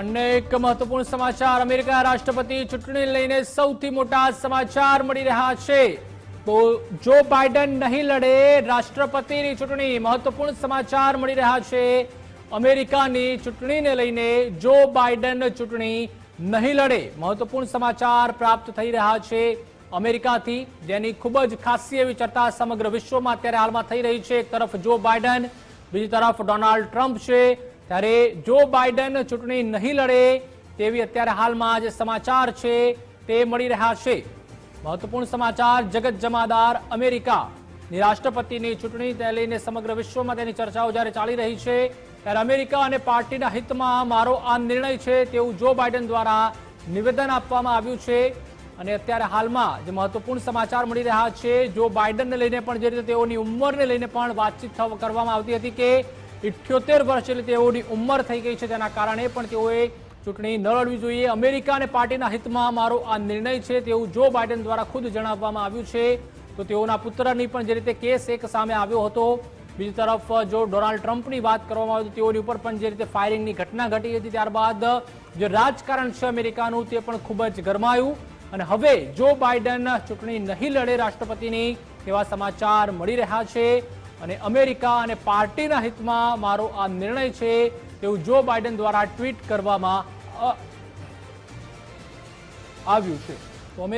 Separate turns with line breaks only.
અન્ય એક મહત્વપૂર્ણ સમાચાર. અમેરિકા રાષ્ટ્રપતિ ચૂંટણી લઈને સૌથી મોટા સમાચાર મળી રહ્યા છે. તો જો બાઇડન નહીં લડે, રાષ્ટ્રપતિની ચૂંટણી મહત્વપૂર્ણ સમાચાર મળી રહ્યા છે. અમેરિકાની ચૂંટણીને લઈને જો બાઇડન ચૂંટણી નહીં લડે, મહત્વપૂર્ણ સમાચાર પ્રાપ્ત થઈ રહ્યા છે. અમેરિકાથી જેની ખૂબ જ ખાસી એવી ચર્ચા સમગ્ર વિશ્વમાં અત્યારે હાલમાં થઈ રહી છે. એક તરફ જો બાઇડન, બીજી તરફ ડોનાલ્ડ ટ્રમ્પ છે. ત્યારે જો બાઇડન ચૂંટણી નહીં લડે, તેવી અત્યારે હાલમાં જે સમાચાર છે તે મળી રહ્યા છે. મહત્વપૂર્ણ સમાચાર, જગત જમાદાર અમેરિકાની રાષ્ટ્રપતિની ચૂંટણી તે લઈને સમગ્ર વિશ્વમાં તેની ચર્ચાઓ જ્યારે ચાલી રહી છે, ત્યારે અમેરિકા અને પાર્ટીના હિતમાં મારો આ નિર્ણય છે તેવું જો બાઇડન દ્વારા નિવેદન આપવામાં આવ્યું છે. અને અત્યારે હાલમાં જે મહત્વપૂર્ણ સમાચાર મળી રહ્યા છે, જો બાઇડનને લઈને પણ જે રીતે તેઓની ઉંમરને લઈને પણ વાતચીત કરવામાં આવતી હતી કે ઇઠ્યોતેર વર્ષ એટલે તેઓની ઉંમર થઈ ગઈ છે. તેના કારણે પણ તેઓએ ચૂંટણી ન લડવી જોઈએ. અમેરિકા અને પાર્ટીના હિતમાં મારો આ નિર્ણય છે તેવું જો બાઇડન દ્વારા ખુદ જણાવવામાં આવ્યું છે, તો તેઓના પુત્રની પણ જે રીતે કેસ એક સામે આવ્યો હતો, બીજી તરફ જો ડોનાલ્ડ ટ્રમ્પની વાત કરવામાં આવે, તો તેઓની ઉપર પણ જે રીતે ફાયરિંગની ઘટના ઘટી હતી, ત્યારબાદ જે રાજકારણ છે અમેરિકાનું તે પણ ખૂબ જ ગરમાયું. અને હવે જો બાઇડન ચૂંટણી નહીં લડે રાષ્ટ્રપતિની તેવા સમાચાર મળી રહ્યા છે. અને અમેરિકા અને પાર્ટીના હિતમાં મારો આ નિર્ણય છે તેવું જો બાઇડન દ્વારા ટ્વીટ કરવામાં આવ્યું છે. તો